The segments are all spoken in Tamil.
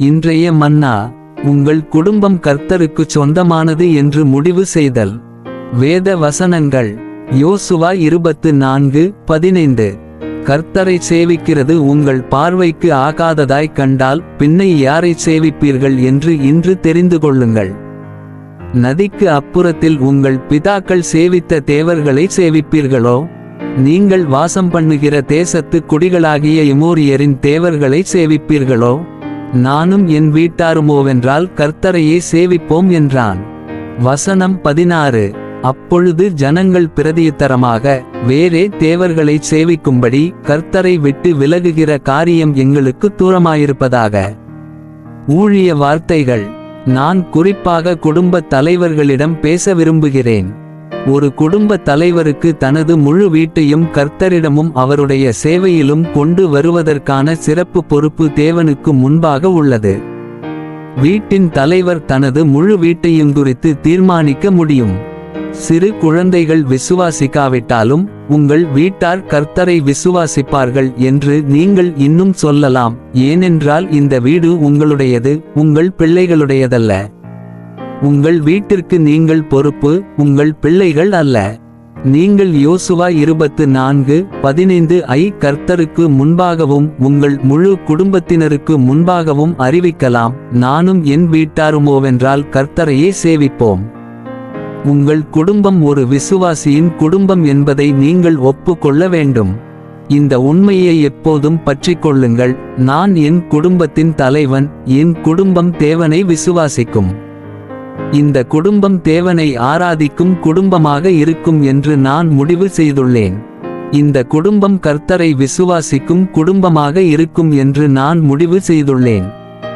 இன்றைய மன்னா உங்கள் குடும்பம் கர்த்தருக்கு சொந்தமானது என்று முடிவு செய்தல். வேத வசனங்கள் யோசுவா இருபத்து நான்கு பதினைந்து. கர்த்தரை சேவிக்கிறது உங்கள் பார்வைக்கு ஆகாததாய் கண்டால் பின்னை யாரை சேவிப்பீர்கள் என்று இன்று தெரிந்து கொள்ளுங்கள். நதிக்கு அப்புறத்தில் உங்கள் பிதாக்கள் சேவித்த தேவர்களை சேவிப்பீர்களோ? நீங்கள் வாசம் பண்ணுகிற தேசத்து குடிகளாகிய இமோரியரின் தேவர்களை சேவிப்பீர்களோ? நானும் என் வீட்டாருமோவென்றால் கர்த்தரையே சேவிப்போம் என்றான். வசனம் பதினாறு. அப்பொழுது ஜனங்கள் பிரதியுத்தரமாக வேறே தேவர்களை சேவிக்கும்படி கர்த்தரை விட்டு விலகுகிற காரியம் எங்களுக்கு தூரமாயிருப்பதாக. ஊழிய வார்த்தைகள். நான் குறிப்பாக குடும்ப தலைவர்களிடம் பேச விரும்புகிறேன். ஒரு குடும்ப தலைவருக்கு தனது முழு வீட்டையும் கர்த்தரிடமும் அவருடைய சேவையிலும் கொண்டு வருவதற்கான சிறப்பு பொறுப்பு தேவனுக்கு முன்பாக உள்ளது. வீட்டின் தலைவர் தனது முழு வீட்டையும் குறித்து தீர்மானிக்க முடியும். சிறு குழந்தைகள் விசுவாசிக்காவிட்டாலும் உங்கள் வீட்டார் கர்த்தரை விசுவாசிப்பார்கள் என்று நீங்கள் இன்னும் சொல்லலாம் ஏனென்றால் இந்த வீடு உங்களுடையது உங்கள் பிள்ளைகளுடையதல்ல. உங்கள் வீட்டிற்கு நீங்கள் பொறுப்பு உங்கள் பிள்ளைகள் அல்ல. நீங்கள் யோசுவா இருபத்து நான்கு பதினைந்து ஐ கர்த்தருக்கு முன்பாகவும் உங்கள் முழு குடும்பத்தினருக்கு முன்பாகவும் அறிவிக்கலாம். நானும் என் வீட்டாருமோவென்றால் கர்த்தரையே சேவிப்போம். உங்கள் குடும்பம் ஒரு விசுவாசியின் குடும்பம் என்பதை நீங்கள் ஒப்புக்கொள்ள வேண்டும். இந்த உண்மையை எப்போதும் பற்றிக்கொள்ளுங்கள் நான் என் குடும்பத்தின் தலைவன் என் குடும்பம் தேவனை விசுவாசிக்கும். இந்த குடும்பம் தேவனை ஆராதிக்கும் குடும்பமாக இருக்கும் என்று நான் முடிவு செய்துள்ளேன். இந்த குடும்பம் கர்த்தரை விசுவாசிக்கும் குடும்பமாக இருக்கும் என்று நான் முடிவு செய்துள்ளேன்.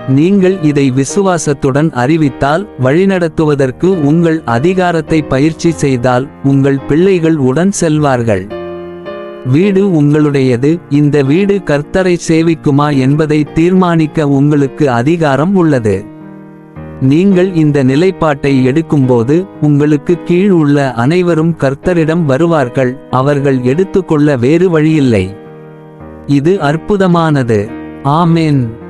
நீங்கள் இதை விசுவாசத்துடன் அறிவித்தால் வழிநடத்துவதற்கு உங்கள் அதிகாரத்தை பயிற்சி செய்தால் உங்கள் பிள்ளைகள் உடன் செல்வார்கள். வீடு உங்களுடையது இந்த வீடு கர்த்தரை சேவிக்குமா என்பதை தீர்மானிக்க உங்களுக்கு அதிகாரம் உள்ளது. நீங்கள் இந்த நிலைப்பாட்டை எடுக்கும்போது உங்களுக்கு கீழ் உள்ள அனைவரும் கர்த்தரிடம் வருவார்கள் அவர்கள் எடுத்துக்கொள்ள வேறு வழியில்லை. இது அற்புதமானது. ஆமென்.